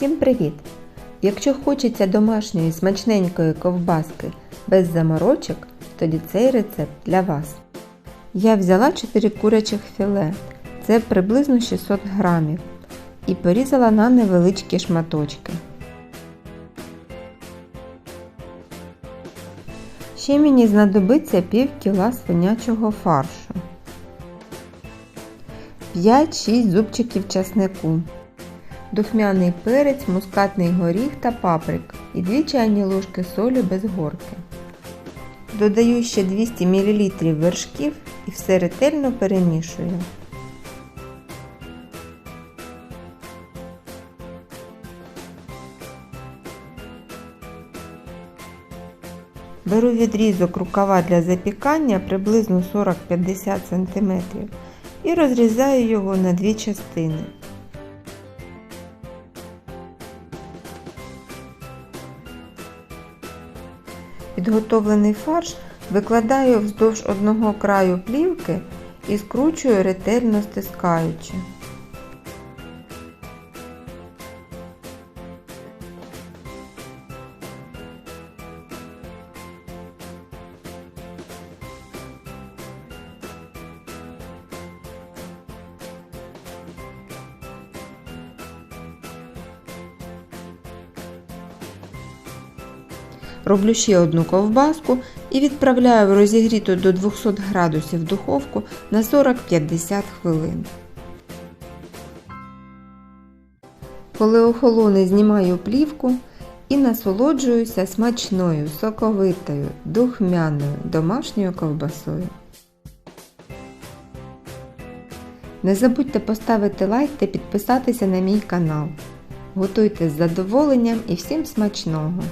Всім привіт! Якщо хочеться домашньої смачненької ковбаски без заморочок, тоді цей рецепт для вас. Я взяла 4 курячих філе, це приблизно 600 грамів, і порізала на невеличкі шматочки. Ще мені знадобиться пів кіла свинячого фаршу, 5-6 зубчиків часнику, духмяний перець, мускатний горіх та паприк і 2 чайні ложки солі без горки. Додаю ще 200 мл вершків і все ретельно перемішую. Беру відрізок рукава для запікання приблизно 40-50 см і розрізаю його на дві частини. Підготовлений фарш викладаю вздовж одного краю плівки і скручую ретельно стискаючи. Роблю ще одну ковбаску і відправляю розігріту до 200 градусів духовку на 40-50 хвилин. Коли охолоне, знімаю плівку і насолоджуюся смачною, соковитою, духмяною домашньою ковбасою. Не забудьте поставити лайк та підписатися на мій канал. Готуйте з задоволенням і всім смачного!